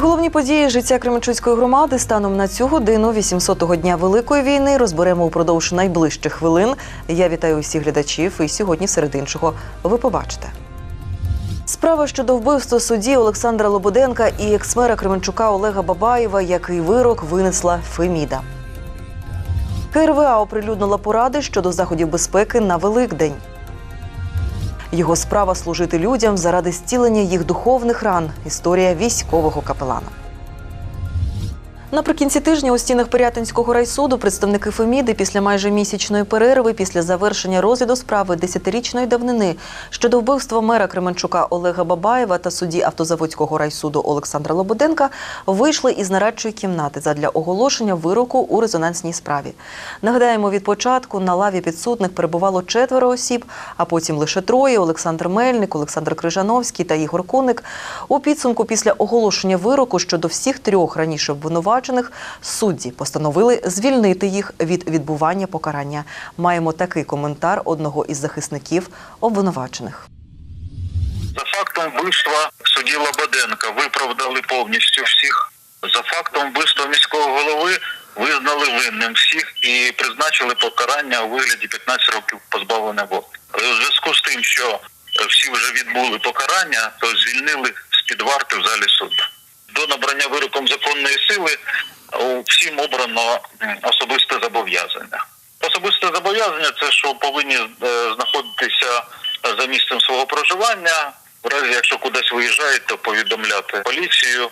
Головні події життя Кременчуцької громади станом на цю годину 800-го дня Великої війни розберемо упродовж найближчих хвилин. Я вітаю усіх глядачів і сьогодні серед іншого ви побачите. Справа щодо вбивства судді Олександра Лободенка і екс-мера Кременчука Олега Бабаєва, який вирок винесла Феміда. КРВА оприлюднила поради щодо заходів безпеки на Великдень. Його справа служити людям заради зцілення їх духовних ран. Історія військового капелана. Наприкінці тижня у стінах Пирятинського райсуду представники Феміди після майже місячної перерви після завершення розгляду справи десятирічної давнини щодо вбивства мера Кременчука Олега Бабаєва та судді автозаводського райсуду Олександра Лободенка вийшли із нарадчої кімнати задля оголошення вироку у резонансній справі. Нагадаємо, від початку на лаві підсудних перебувало четверо осіб, а потім лише троє: Олександр Мельник, Олександр Крижановський та Ігор Куник. У підсумку після оголошення вироку щодо всіх трьох раніше обвинувачених судді постановили звільнити їх від відбування покарання. Маємо такий коментар одного із захисників обвинувачених. За фактом вбивства судді Лободенка виправдали повністю всіх. За фактом вбивства міського голови визнали винним всіх і призначили покарання у вигляді 15 років позбавлення волі. У зв'язку з тим, що всі вже відбули покарання, то звільнили з під варти в залі суду. До набрання вироком законної сили всім обрано особисте зобов'язання. Особисте зобов'язання це що повинні е, знаходитися за місцем свого проживання. В разі, якщо кудись виїжджають, то повідомляти поліцію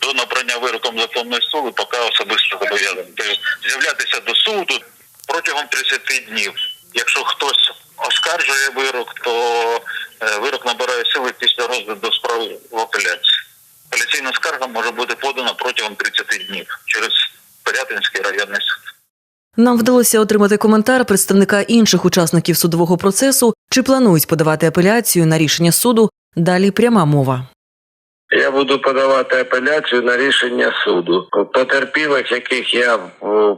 до набрання вироком законної сили, поки особисто зобов'язані. Тобто з'являтися до суду протягом 30 днів. Якщо хтось оскаржує вирок, то е, вирок набирає сили після розгляду справи в. Апеляційна скарга може бути подана протягом 30 днів через Порятинський районний суд. Нам вдалося отримати коментар представника інших учасників судового процесу, чи планують подавати апеляцію на рішення суду. Далі пряма мова. Я буду подавати апеляцію на рішення суду. Потерпілих, яких я е,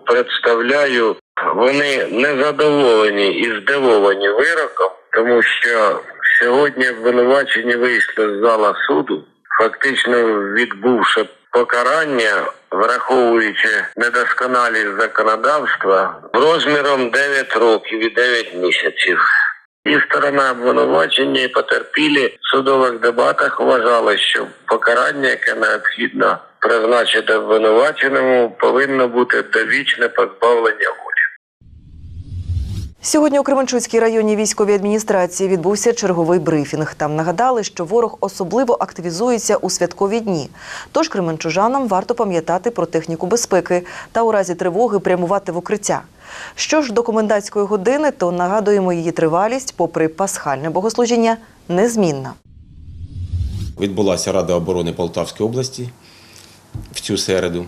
представляю, вони незадоволені і здивовані вироком, тому що сьогодні обвинувачені вийшли з зала суду, фактично відбувши покарання, враховуючи недосконалість законодавства, розміром 9 років і 9 місяців. І сторона обвинувачення і потерпілі в судових дебатах вважали, що покарання, яке необхідно призначити обвинуваченому, повинно бути довічне позбавлення волі. Сьогодні у Кременчуцькій районній військовій адміністрації відбувся черговий брифінг. Там нагадали, що ворог особливо активізується у святкові дні. Тож кременчужанам варто пам'ятати про техніку безпеки та у разі тривоги прямувати в укриття. Що ж до комендантської години, то нагадуємо її тривалість, попри пасхальне богослужіння, незмінна. Відбулася Рада оборони Полтавської області в цю середу,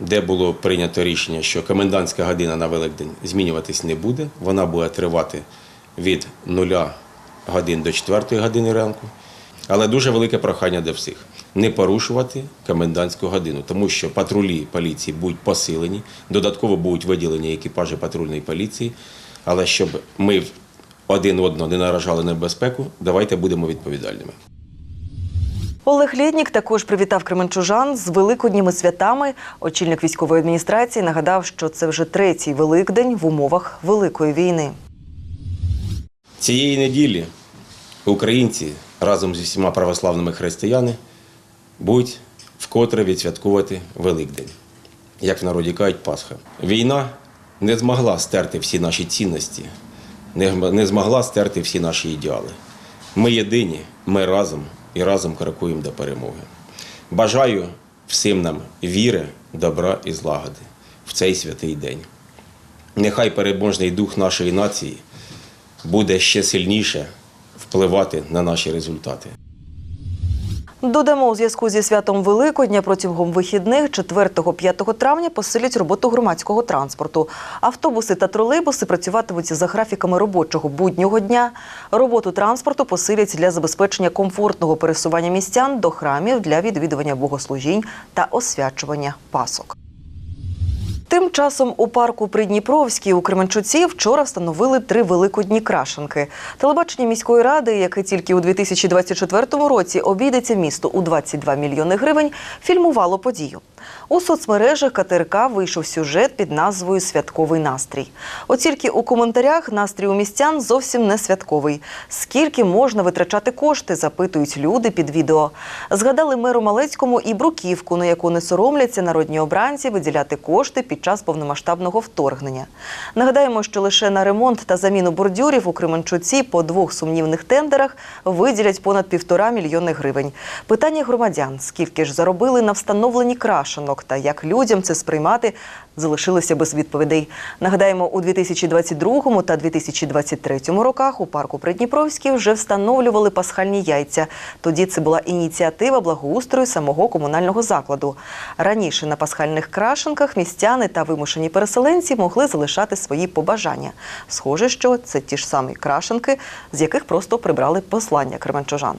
де було прийнято рішення, що комендантська година на Великдень змінюватись не буде. Вона буде тривати від 0 годин до 4 години ранку. Але дуже велике прохання до всіх не порушувати комендантську годину, тому що патрулі поліції будуть посилені, додатково будуть виділені екіпажі патрульної поліції. Але щоб ми один одного не наражали на небезпеку, давайте будемо відповідальними. Олег Лєднік також привітав кременчужан з великодніми святами. Очільник військової адміністрації нагадав, що це вже третій великдень в умовах великої війни. Цієї неділі українці разом зі всіма православними християни будуть вкотре відсвяткувати Великдень, як в народі кажуть Пасха. Війна не змогла стерти всі наші цінності, не змогла стерти всі наші ідеали. Ми єдині, ми разом і разом крокуємо до перемоги. Бажаю всім нам віри, добра і злагоди в цей святий день. Нехай переможний дух нашої нації буде ще сильніше впливати на наші результати. Додамо у зв'язку зі святом Великодня протягом вихідних 4-5 травня посилять роботу громадського транспорту. Автобуси та тролейбуси працюватимуть за графіками робочого буднього дня. Роботу транспорту посилять для забезпечення комфортного пересування містян до храмів для відвідування богослужінь та освячування пасок. Тим часом у парку Придніпровській у Кременчуці вчора встановили три великодні крашенки. Телебачення міської ради, яке тільки у 2024 році обійдеться місту у 22 мільйони гривень, фільмувало подію. У соцмережах КТРК вийшов сюжет під назвою Святковий настрій. От тільки у коментарях настрій у містян зовсім не святковий. Скільки можна витрачати кошти, запитують люди під відео. Згадали меру Малецькому і бруківку, на яку не соромляться народні обранці виділяти кошти під час повномасштабного вторгнення. Нагадаємо, що лише на ремонт та заміну бордюрів у Кременчуці по двох сумнівних тендерах виділять понад півтора мільйони гривень. Питання громадян: скільки ж заробили на встановленні крашенок та як людям це сприймати, залишилося без відповідей. Нагадаємо, у 2022 та 2023 роках у парку Придніпровський вже встановлювали пасхальні яйця. Тоді це була ініціатива благоустрою самого комунального закладу. Раніше на пасхальних крашенках містяни та вимушені переселенці могли залишати свої побажання. Схоже, що це ті ж самі крашенки, з яких просто прибрали послання кременчужан.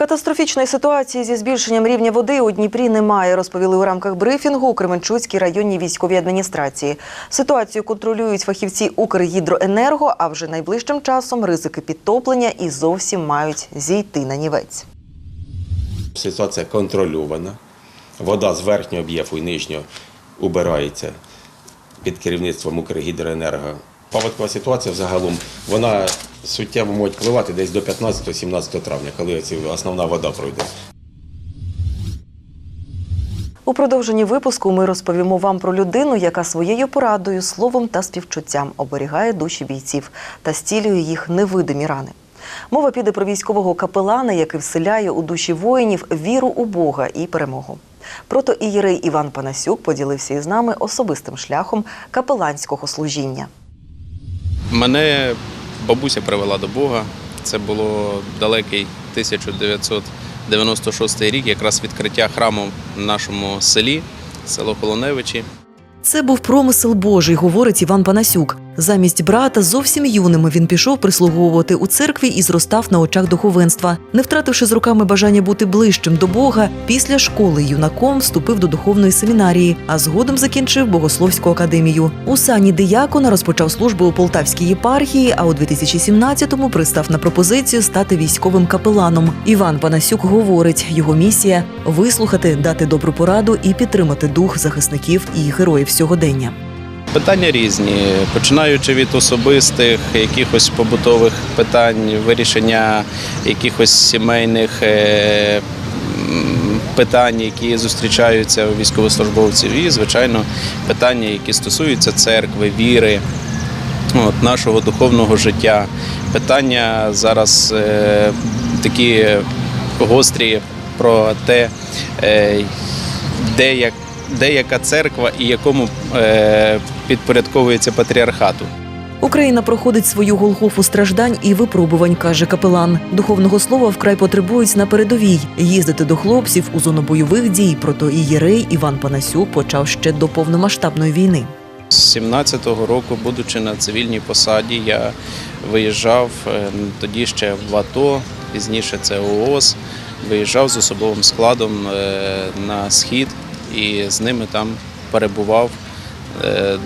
Катастрофічної ситуації зі збільшенням рівня води у Дніпрі немає, розповіли у рамках брифінгу у Кременчуцькій районній військовій адміністрації. Ситуацію контролюють фахівці Укргідроенерго, а вже найближчим часом ризики підтоплення і зовсім мають зійти на нівець. Ситуація контрольована. Вода з верхнього об'єфу і нижнього убирається під керівництвом Укргідроенерго. Паводкова ситуація взагалом вона суттєво може впливати десь до 15-17 травня, коли основна вода пройде. У продовженні випуску ми розповімо вам про людину, яка своєю порадою, словом та співчуттям оберігає душі бійців та стілює їх невидимі рани. Мова піде про військового капелана, який вселяє у душі воїнів віру у Бога і перемогу. Прото ієрей Іван Панасюк поділився із нами особистим шляхом капеланського служіння. Мене бабуся привела до Бога. Це було далекий 1996 рік, якраз відкриття храму в нашому селі, село Холоневичі. Це був промисел Божий, говорить Іван Панасюк. Замість брата зовсім юним він пішов прислуговувати у церкві і зростав на очах духовенства. Не втративши з роками бажання бути ближчим до Бога, після школи юнаком вступив до духовної семінарії, а згодом закінчив богословську академію. У сані диякона розпочав службу у Полтавській єпархії, а у 2017-му пристав на пропозицію стати військовим капеланом. Іван Панасюк говорить, його місія вислухати, дати добру пораду і підтримати дух захисників і героїв сьогодення. Питання різні, починаючи від особистих, якихось побутових питань, вирішення якихось сімейних е, питань, які зустрічаються у військовослужбовців, і, звичайно, питання, які стосуються церкви, віри, от, нашого духовного життя. Питання зараз е, такі гострі про те, е, де, як, де яка церква і якому е, підпорядковується патріархату. Україна проходить свою голгофу страждань і випробувань, каже капелан. Духовного слова вкрай потребують на передовій. Їздити до хлопців у зону бойових дій. Прото ієрей Іван Панасюк почав ще до повномасштабної війни. З 17-го року, будучи на цивільній посаді, я виїжджав е, тоді ще в АТО, пізніше це ООС, виїжджав з особовим складом е, на схід і з ними там перебував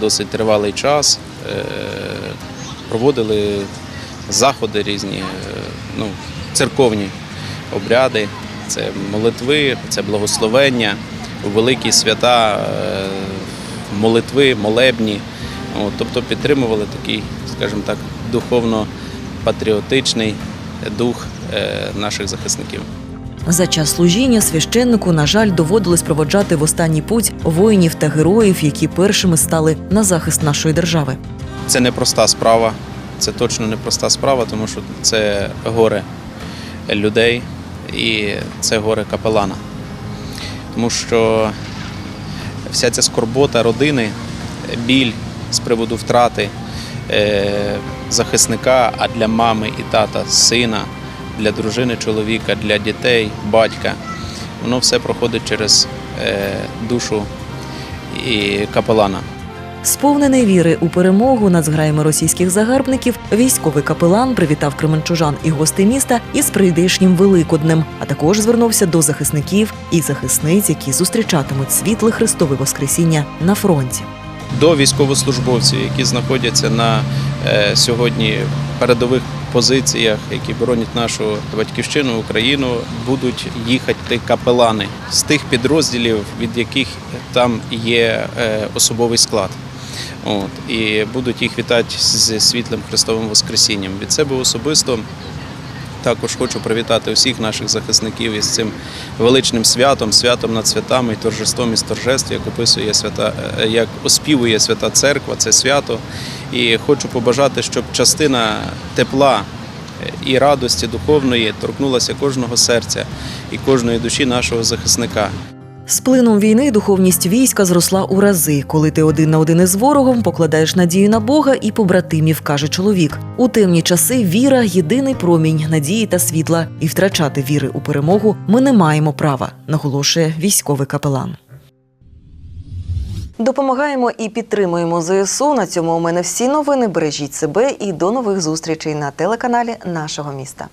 досить тривалий час. Е, Проводили заходи різні, е, ну, церковні обряди, це молитви, це благословення, великі свята, е, молитви, молебні. Тобто підтримували такий, скажімо так, духовно-патріотичний дух е, наших захисників. За час служіння священнику, на жаль, доводилось проводжати в останній путь воїнів та героїв, які першими стали на захист нашої держави. Це непроста справа, це точно непроста справа, тому що це горе людей і це горе капелана. Тому що вся ця скорбота родини, біль з приводу втрати е, захисника, а для мами і тата сина, для дружини чоловіка, для дітей, батька, воно все проходить через е, душу і капелана. Сповнений віри у перемогу над зграями російських загарбників, військовий капелан привітав кременчужан і гостей міста із прийдешнім Великоднем, а також звернувся до захисників і захисниць, які зустрічатимуть світле Христове Воскресіння на фронті. до військовослужбовців, які знаходяться на е, сьогодні передових позиціях, які боронять нашу батьківщину, Україну, будуть їхати капелани з тих підрозділів, від яких там є е, особовий склад. От, і будуть їх вітати з світлим Христовим Воскресінням. Від себе особисто також хочу привітати усіх наших захисників із цим величним святом, святом над святами і торжеством із торжеств, як описує свята, е, як оспівує свята церква, це свято. І хочу побажати, щоб частина тепла і радості духовної торкнулася кожного серця і кожної душі нашого захисника. З плином війни духовність війська зросла у рази, коли ти один на один із ворогом покладаєш надію на Бога і побратимів, каже чоловік. У темні часи віра єдиний промінь надії та світла, і втрачати віри у перемогу ми не маємо права, наголошує військовий капелан. Допомагаємо і підтримуємо ЗСУ. На цьому у мене всі новини. Бережіть себе і до нових зустрічей на телеканалі нашого міста.